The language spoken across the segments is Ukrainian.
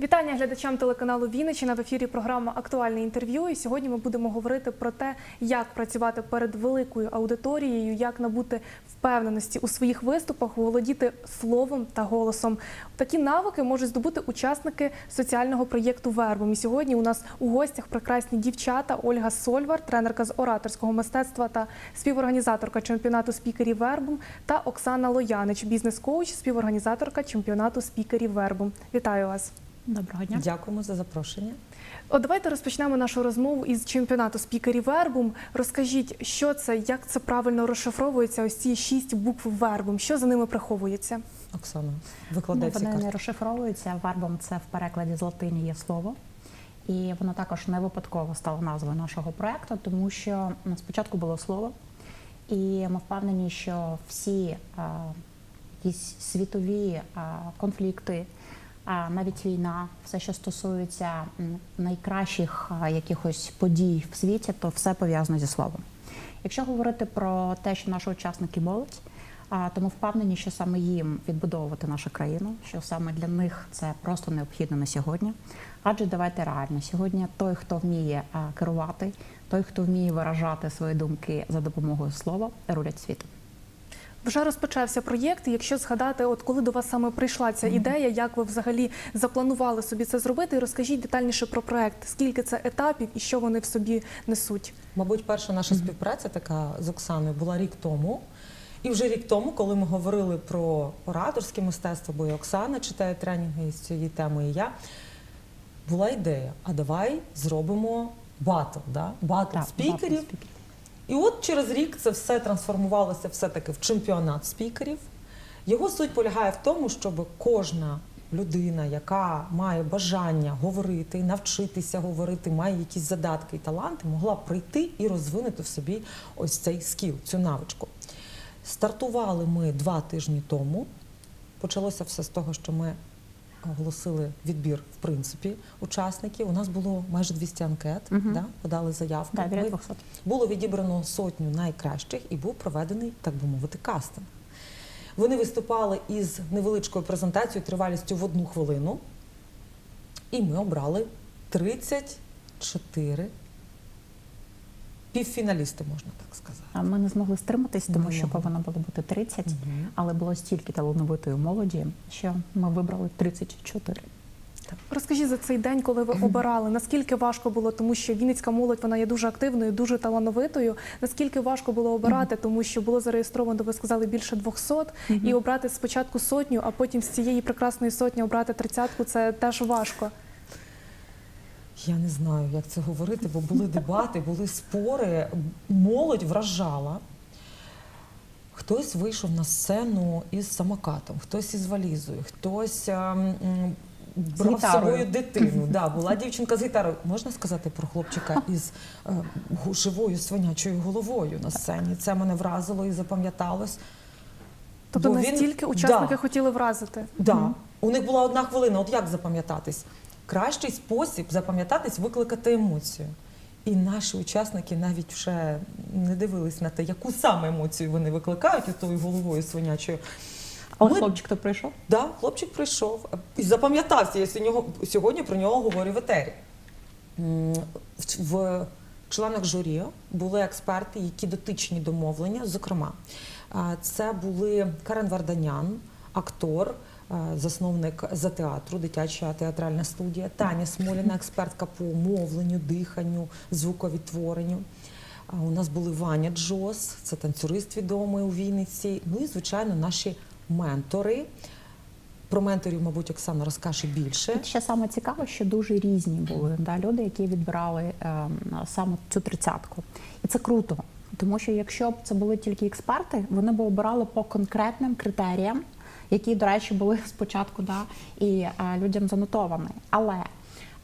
Вітання глядачам телеканалу Вінниччина в ефірі програма Актуальне інтерв'ю. І сьогодні ми будемо говорити про те, як працювати перед великою аудиторією, як набути впевненості у своїх виступах, володіти словом та голосом. Такі навики можуть здобути учасники соціального проєкту Вербом. І сьогодні у нас у гостях прекрасні дівчата Ольга Сольвар, тренерка з ораторського мистецтва та співорганізаторка чемпіонату спікерів Вербом, та Оксана Лоянич, бізнес-коуч, співорганізаторка чемпіонату спікерів Вербом. Вітаю вас. Доброго дня. Дякуємо за запрошення. От давайте розпочнемо нашу розмову із чемпіонату спікерів Вербум. Розкажіть, що це, як це правильно розшифровується, ось ці шість букв Вербум, що за ними приховується? Оксана, Ну, викладай всі вони не розшифровуються. Варбом це в перекладі з латині є слово. І воно також не випадково стало назвою нашого проекту, тому що спочатку було слово, і ми впевнені, що всі а, якісь світові а, конфлікти, навіть війна, все, що стосується найкращих якихось подій в світі, то все пов'язано зі словом. Якщо говорити про те, що наші учасники молодь, то ми впевнені, що саме їм відбудовувати нашу країну, що саме для них це просто необхідно на сьогодні. Адже давайте реально сьогодні той, хто вміє керувати, той, хто вміє виражати свої думки за допомогою слова, рулять світом. Вже розпочався проєкт. Якщо згадати, от коли до вас саме прийшла ця ідея, як ви взагалі запланували собі це зробити, і розкажіть детальніше про проєкт, скільки це етапів і що вони в собі несуть. Мабуть, перша наша співпраця така з Оксаною була рік тому. І вже рік тому, коли ми говорили про ораторське мистецтво, бо і Оксана читає тренінги з цієї теми, і я була ідея: а давай зробимо батл, да? батл Так, спікерів. І от через рік це все трансформувалося все-таки в чемпіонат спікерів. Його суть полягає в тому, щоб кожна людина, яка має бажання говорити, навчитися говорити, має якісь задатки і таланти, могла прийти і розвинути в собі ось цей скіл, цю навичку. Стартували ми два тижні тому. Почалося все з того, що ми оголосили відбір, в принципі, учасників. У нас було майже 200 анкет, угу. да, подали заявки. Да, біля 200. було відібрано сотню найкращих і був проведений, так би мовити, кастинг. Вони виступали із невеличкою презентацією тривалістю в одну хвилину, і ми обрали 34 півфіналісти, можна так сказати. А Ми не змогли стриматись, тому Не що повинно було бути 30, Мгм. але було стільки талановитої молоді, що ми вибрали 34. Розкажіть за цей день, коли ви обирали, наскільки важко було, тому що Вінницька молодь вона є дуже активною, дуже талановитою. Наскільки важко було обирати, тому що було зареєстровано, ви сказали, більше 200, і обрати спочатку сотню, а потім з цієї прекрасної сотні обрати тридцятку це теж важко. Я не знаю, як це говорити, бо були дебати, були спори. Молодь вражала. Хтось вийшов на сцену із самокатом, хтось із валізою, хтось ем, м, брав з собою дитину. Да, була дівчинка з гітарою. Можна сказати про хлопчика із е, гу- живою свинячою головою на сцені. Це мене вразило і запам'яталось. Тобто Бо він- настільки учасники Да. хотіли вразити. Да. У них була одна хвилина. От як запам'ятатись? Кращий спосіб запам'ятатись викликати емоцію. І наші учасники навіть вже не дивились на те, яку саме емоцію вони викликають тою головою свинячою. Але Ми- хлопчик, хто прийшов? Да, хлопчик прийшов і запам'ятався. Я сьогодні, про нього говорю в етері. В- членах журі були експерти, які дотичні до мовлення. Зокрема, це були Карен Варданян, актор, а, засновник за театру, дитяча театральна студія, Таня Смоліна, експертка по мовленню, диханню, звуковідтворенню. А У нас були Ваня Джос, це танцюрист відомий у Вінниці. Ну і, звичайно, наші ментори. Про менторів, мабуть, Оксана розкаже більше. Тут ще саме цікаво, що дуже різні були да, люди, які відбирали ем, саме цю тридцятку. І це круто, тому що якщо б це були тільки експерти, вони б обирали по конкретним критеріям, які, до речі, були спочатку да, і е, людям занотовані. Але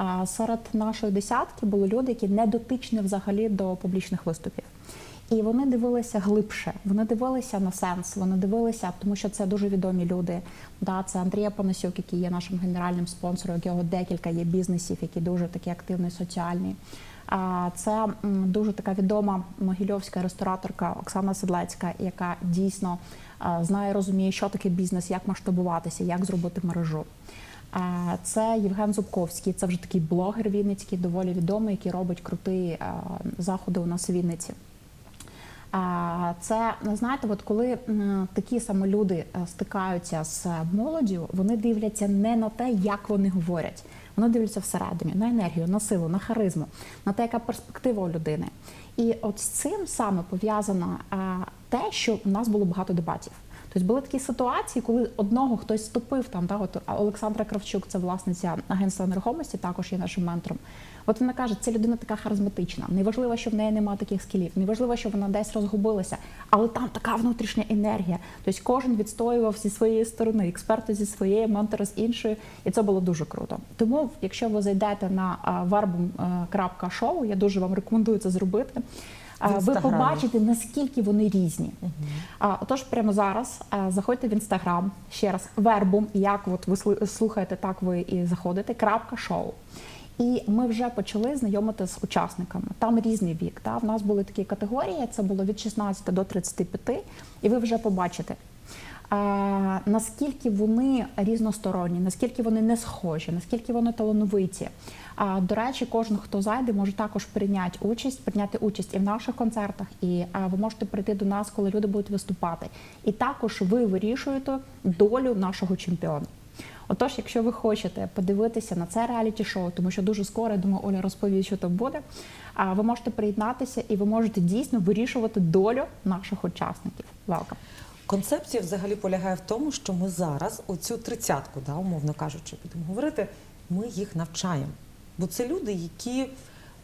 е, серед нашої десятки були люди, які не дотичні взагалі до публічних виступів. І вони дивилися глибше, вони дивилися на сенс, вони дивилися, тому що це дуже відомі люди. Да, це Андрія Панасюк, який є нашим генеральним спонсором, якого декілька є бізнесів, які дуже такі активні, соціальні. Це дуже така відома могильовська рестораторка Оксана Седлецька, яка дійсно знає, розуміє, що таке бізнес, як масштабуватися, як зробити мережу. Це Євген Зубковський, це вже такий блогер вінницький, доволі відомий, який робить круті заходи у нас у Вінниці. Це знаєте, от коли такі саме люди е, стикаються з молоддю, вони дивляться не на те, як вони говорять. Вони дивляться всередині на енергію, на силу, на харизму, на те, яка перспектива у людини. І от з цим саме пов'язано а, те, що у нас було багато дебатів. Тобто були такі ситуації, коли одного хтось вступив там, да, от Олександра Кравчук, це власниця агентства нерухомості, також є нашим ментором. От вона каже, це людина така харизматична. Неважливо, що в неї немає таких скілів, неважливо, що вона десь розгубилася, але там така внутрішня енергія. Тобто кожен відстоював зі своєї сторони, експерти зі своєї, ментори з іншої, і це було дуже круто. Тому, якщо ви зайдете на verbum.show, я дуже вам рекомендую це зробити. Ви побачите, наскільки вони різні. А, Отож, прямо зараз заходьте в інстаграм ще раз вербум, як от ви слухаєте, так ви і заходите. крапка шоу. І ми вже почали знайомити з учасниками. Там різний вік. Та? В нас були такі категорії, це було від 16 до 35, і ви вже побачите. А, наскільки вони різносторонні, наскільки вони не схожі, наскільки вони талановиті. А, до речі, кожен, хто зайде, може також прийняти участь, прийняти участь і в наших концертах, і ви можете прийти до нас, коли люди будуть виступати. І також ви вирішуєте долю нашого чемпіона. Отож, якщо ви хочете подивитися на це реаліті-шоу, тому що дуже скоро, я думаю, Оля розповість, що там буде. А ви можете приєднатися і ви можете дійсно вирішувати долю наших учасників. Welcome. Концепція взагалі полягає в тому, що ми зараз оцю тридцятку, да, умовно кажучи, будемо говорити, ми їх навчаємо. Бо це люди, які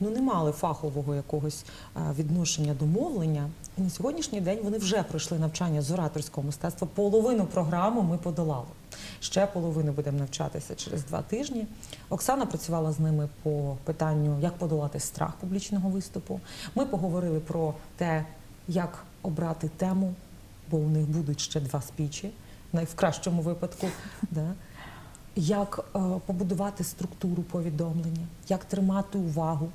ну, не мали фахового якогось е, відношення до мовлення. І на сьогоднішній день вони вже пройшли навчання з ораторського мистецтва. Половину програми ми подолали. Ще половину будемо навчатися через два тижні. Оксана працювала з ними по питанню, як подолати страх публічного виступу. Ми поговорили про те, як обрати тему, бо у них будуть ще два спічі, в кращому випадку. Да? Як е, побудувати структуру повідомлення, як тримати увагу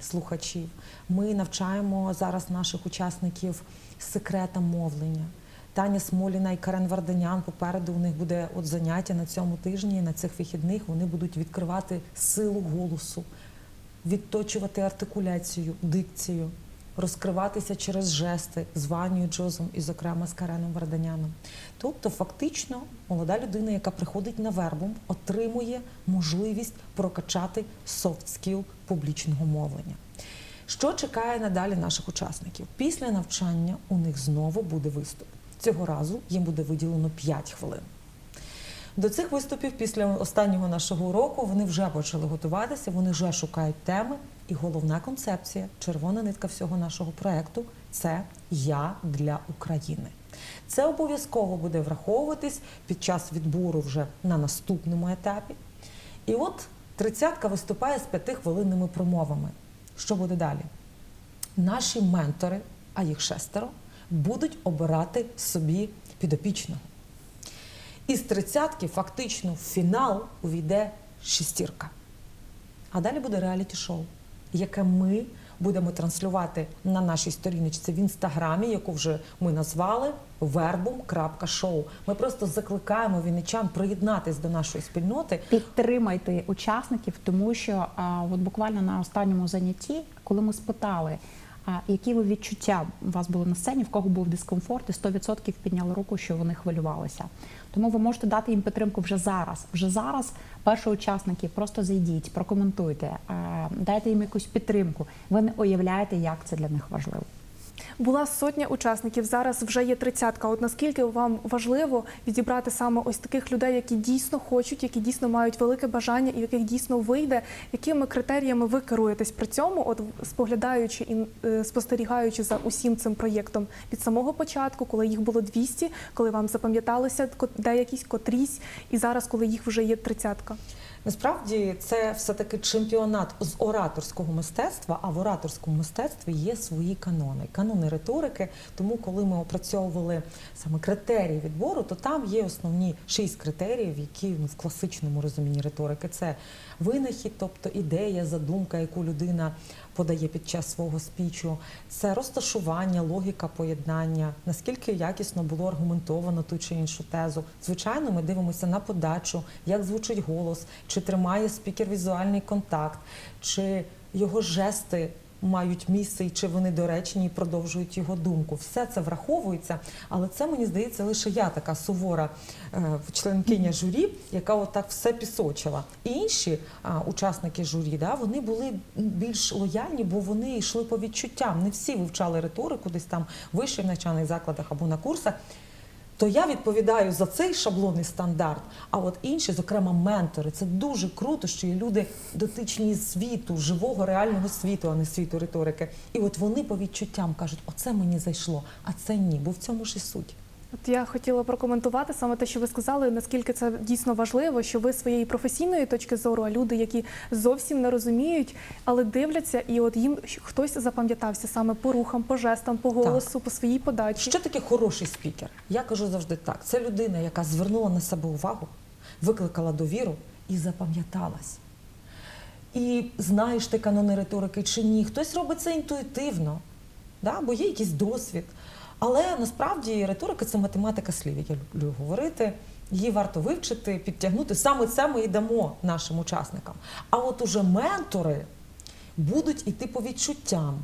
слухачів. Ми навчаємо зараз наших учасників секретам мовлення. Таня Смоліна і Карен Варданян попереду у них буде от заняття на цьому тижні, на цих вихідних. Вони будуть відкривати силу голосу, відточувати артикуляцію, дикцію, розкриватися через жести з Ванією Джозом і, зокрема, з Кареном Варданяном. Тобто, фактично, молода людина, яка приходить на вербум, отримує можливість прокачати soft skill публічного мовлення. Що чекає надалі наших учасників? Після навчання у них знову буде виступ. Цього разу їм буде виділено 5 хвилин. До цих виступів після останнього нашого уроку вони вже почали готуватися, вони вже шукають теми. І головна концепція, червона нитка всього нашого проекту це Я для України. Це обов'язково буде враховуватись під час відбору вже на наступному етапі. І от тридцятка виступає з п'ятихвилинними промовами. Що буде далі? Наші ментори, а їх шестеро, будуть обирати собі підопічного. Із тридцятки фактично в фінал увійде шестірка. А далі буде реаліті-шоу, яке ми будемо транслювати на нашій сторіночці в інстаграмі, яку вже ми назвали verbum.show. Ми просто закликаємо вінничан приєднатись до нашої спільноти. Підтримайте учасників, тому що а, от буквально на останньому занятті, коли ми спитали, які ви відчуття у вас були на сцені, в кого був дискомфорт, і 100% підняли руку, що вони хвилювалися. Тому ви можете дати їм підтримку вже зараз. Вже зараз перші учасники просто зайдіть, прокоментуйте, а, дайте їм якусь підтримку. Ви не уявляєте, як це для них важливо. Була сотня учасників, зараз вже є тридцятка. От наскільки вам важливо відібрати саме ось таких людей, які дійсно хочуть, які дійсно мають велике бажання і яких дійсно вийде, якими критеріями ви керуєтесь при цьому, от споглядаючи і е, спостерігаючи за усім цим проєктом від самого початку, коли їх було 200, коли вам запам'яталися деякісь котрісь, і зараз, коли їх вже є тридцятка. Насправді це все-таки чемпіонат з ораторського мистецтва, а в ораторському мистецтві є свої канони, канони риторики. Тому, коли ми опрацьовували саме критерії відбору, то там є основні шість критеріїв, які ну, в класичному розумінні риторики це винахід, тобто ідея, задумка, яку людина подає під час свого спічу, це розташування, логіка поєднання, наскільки якісно було аргументовано ту чи іншу тезу. Звичайно, ми дивимося на подачу, як звучить голос, чи тримає спікер візуальний контакт, чи його жести мають місце і чи вони доречні і продовжують його думку. Все це враховується, але це мені здається лише я така сувора е, членкиня журі, яка отак все пісочила. Інші учасники журі, да, вони були більш лояльні, бо вони йшли по відчуттям. Не всі вивчали риторику десь там вищих навчальних закладах або на курсах. То я відповідаю за цей шаблонний стандарт. А от інші, зокрема, ментори, це дуже круто, що є люди дотичні світу, живого реального світу, а не світу риторики. І от вони по відчуттям кажуть, оце мені зайшло, а це ні, бо в цьому ж і суть. От я хотіла прокоментувати саме те, що ви сказали, наскільки це дійсно важливо, що ви своєї професійної точки зору, а люди, які зовсім не розуміють, але дивляться, і от їм хтось запам'ятався саме по рухам, по жестам, по голосу, по своїй подачі. Що таке хороший спікер? Я кажу завжди так: це людина, яка звернула на себе увагу, викликала довіру і запам'яталась. І знаєш ти канони риторики чи ні. Хтось робить це інтуїтивно, да? бо є якийсь досвід. Але насправді риторика це математика слів, як я люблю говорити. Її варто вивчити, підтягнути. Саме це ми і дамо нашим учасникам. А от уже ментори будуть іти по відчуттям.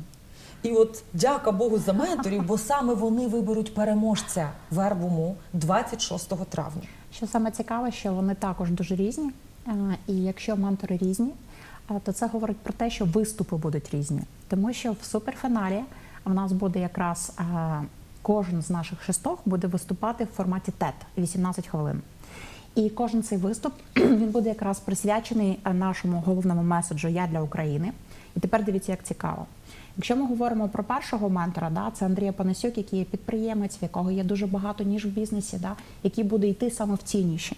І от дяка Богу за менторів, бо саме вони виберуть переможця вербуму 26 травня. Що саме цікаве, що вони також дуже різні. Е, І якщо ментори різні, е, то це говорить про те, що виступи будуть різні. Тому що в суперфіналі в нас буде якраз е, кожен з наших шестох буде виступати в форматі TED 18 хвилин. І кожен цей виступ він буде якраз присвячений е, нашому головному меседжу Я для України. І тепер дивіться, як цікаво. Якщо ми говоримо про першого ментора, да, це Андрія Панасюк, який є підприємець, в якого є дуже багато ніж в бізнесі, да, який буде йти саме в ці ніші.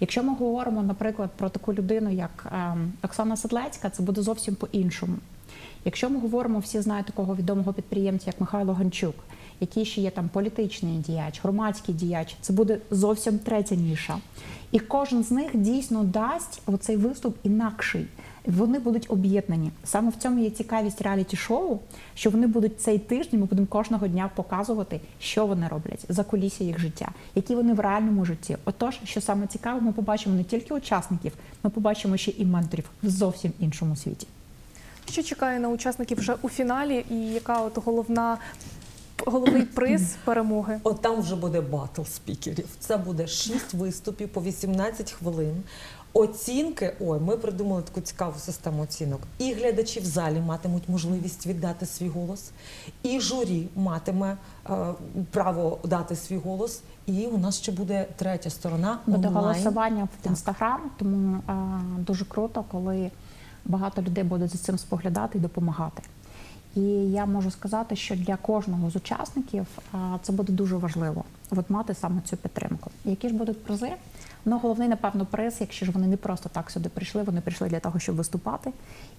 Якщо ми говоримо, наприклад, про таку людину, як ем, Оксана Седлецька, це буде зовсім по-іншому. Якщо ми говоримо, всі знають такого відомого підприємця, як Михайло Гончук, який ще є там політичний діяч, громадський діяч, це буде зовсім третя ніша. І кожен з них дійсно дасть оцей виступ інакший. Вони будуть об'єднані. Саме в цьому є цікавість реаліті-шоу, що вони будуть цей тиждень. Ми будемо кожного дня показувати, що вони роблять за кулісся їх життя, які вони в реальному житті. Отож, що саме цікаве, ми побачимо не тільки учасників, ми побачимо ще і менторів в зовсім іншому світі. Що чекає на учасників вже у фіналі, і яка от головна головний приз перемоги? От там вже буде батл спікерів. Це буде 6 виступів по 18 хвилин. Оцінки, ой, ми придумали таку цікаву систему оцінок. І глядачі в залі матимуть можливість віддати свій голос, і журі матиме е, право дати свій голос. І у нас ще буде третя сторона Буде онлайн. голосування в інстаграм, тому а, дуже круто, коли багато людей будуть за цим споглядати і допомагати. І я можу сказати, що для кожного з учасників це буде дуже важливо от мати саме цю підтримку. Які ж будуть призи? Ну, головний, напевно, приз, якщо ж вони не просто так сюди прийшли, вони прийшли для того, щоб виступати.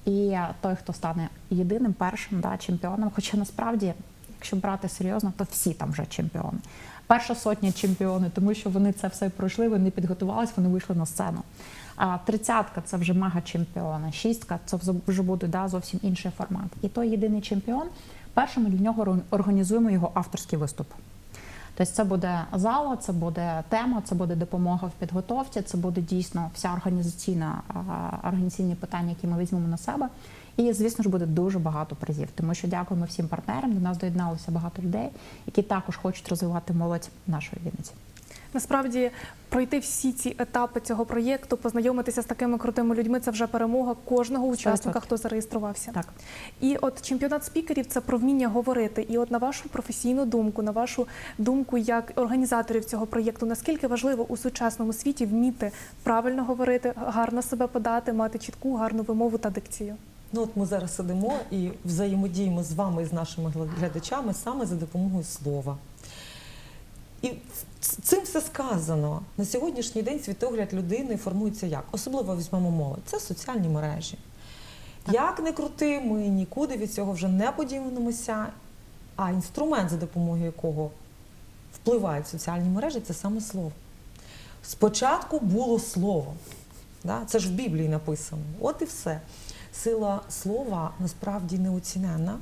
І той, хто стане єдиним першим да, чемпіоном, хоча насправді, якщо брати серйозно, то всі там вже чемпіони. Перша сотня чемпіони, тому що вони це все пройшли, вони підготувалися, вони вийшли на сцену. А тридцятка це вже мега-чемпіони, шістка це вже буде да, зовсім інший формат. І той єдиний чемпіон, першим для нього організуємо його авторський виступ. Тобто це буде зала, це буде тема, це буде допомога в підготовці, це буде дійсно вся організаційна організаційні питання, які ми візьмемо на себе. І звісно ж буде дуже багато призів, тому що дякуємо всім партнерам. До нас доєдналося багато людей, які також хочуть розвивати молодь нашої Вінниці. Насправді пройти всі ці етапи цього проєкту, познайомитися з такими крутими людьми це вже перемога кожного учасника, хто зареєструвався. Так. І от чемпіонат спікерів це про вміння говорити. І от на вашу професійну думку, на вашу думку як організаторів цього проєкту, наскільки важливо у сучасному світі вміти правильно говорити, гарно себе подати, мати чітку, гарну вимову та дикцію? Ну от ми зараз сидимо і взаємодіємо з вами і з нашими глядачами саме за допомогою слова. І цим все сказано. На сьогоднішній день світогляд людини формується як? Особливо візьмемо молодь. Це соціальні мережі. Як не крути, ми нікуди від цього вже не подіваємося. А інструмент, за допомогою якого впливають соціальні мережі, це саме слово. Спочатку було слово. Да? Це ж в Біблії написано. От і все. Сила слова насправді неоціненна.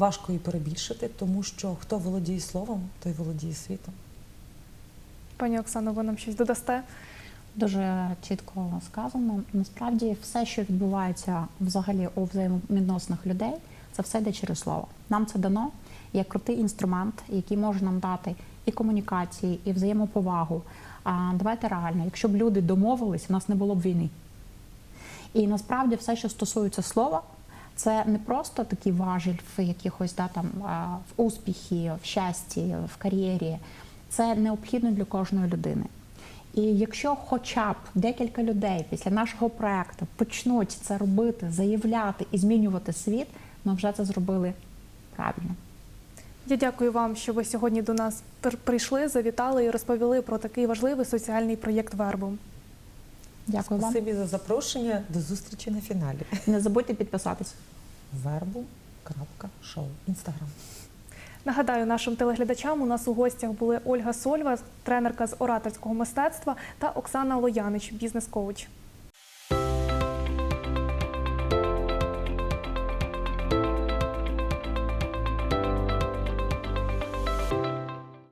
Важко її перебільшити, тому що хто володіє словом, той володіє світом. Пані Оксано, ви нам щось додасте? Дуже чітко сказано. Насправді, все, що відбувається взагалі у взаємовідносинах людей, це все йде через слово. Нам це дано як крутий інструмент, який може нам дати і комунікації, і взаємоповагу. А давайте реально, якщо б люди домовились, у нас не було б війни. І насправді все, що стосується слова, це не просто такий важіль в якихось да, там, в успіхі, в щасті, в кар'єрі. Це необхідно для кожної людини. І якщо хоча б декілька людей після нашого проекту почнуть це робити, заявляти і змінювати світ, ми вже це зробили правильно. Я дякую вам, що ви сьогодні до нас пр- прийшли, завітали і розповіли про такий важливий соціальний проєкт Вербум. Дякую вам. Спасибі за запрошення. До зустрічі на фіналі. Не забудьте підписатись. Вербу.шоу. Інстаграм. Нагадаю нашим телеглядачам, у нас у гостях були Ольга Сольва, тренерка з ораторського мистецтва, та Оксана Лоянич, бізнес-коуч.